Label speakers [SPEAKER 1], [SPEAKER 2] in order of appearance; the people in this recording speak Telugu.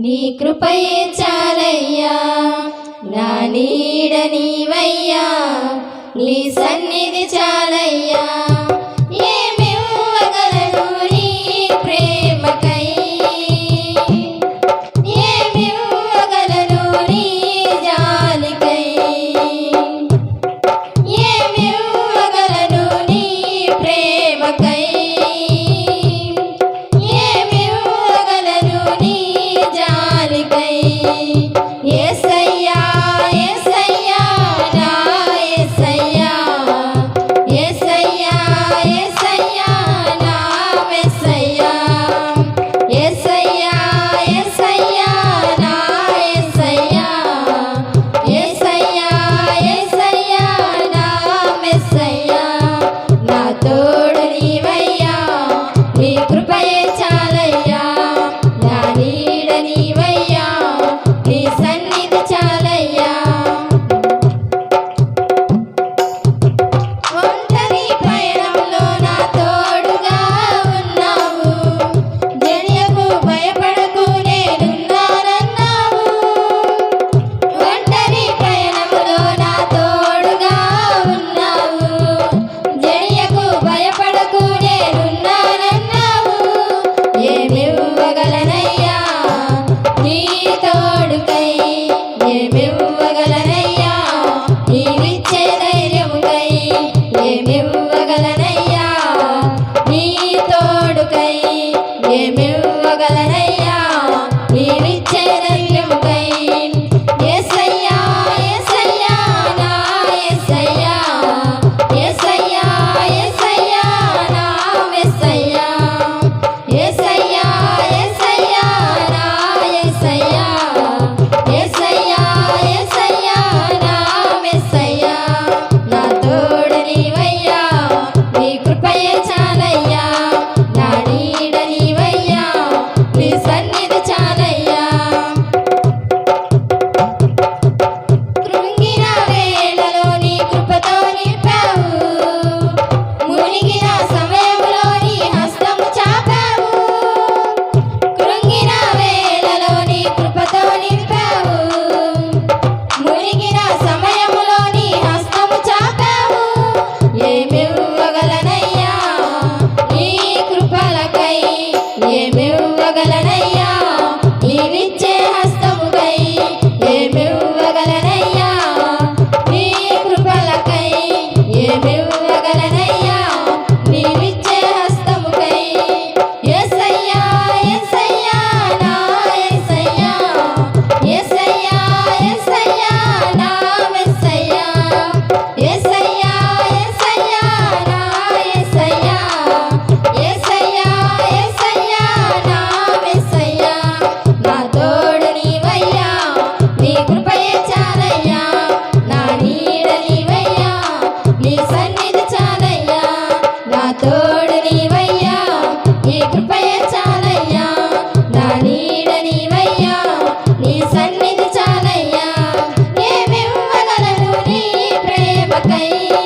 [SPEAKER 1] నీ కృపయే చాలయ్యా. నా నీడ నీవయ్యా. నీ సన్నిధి చాలయ్యా. voy. ಕೈ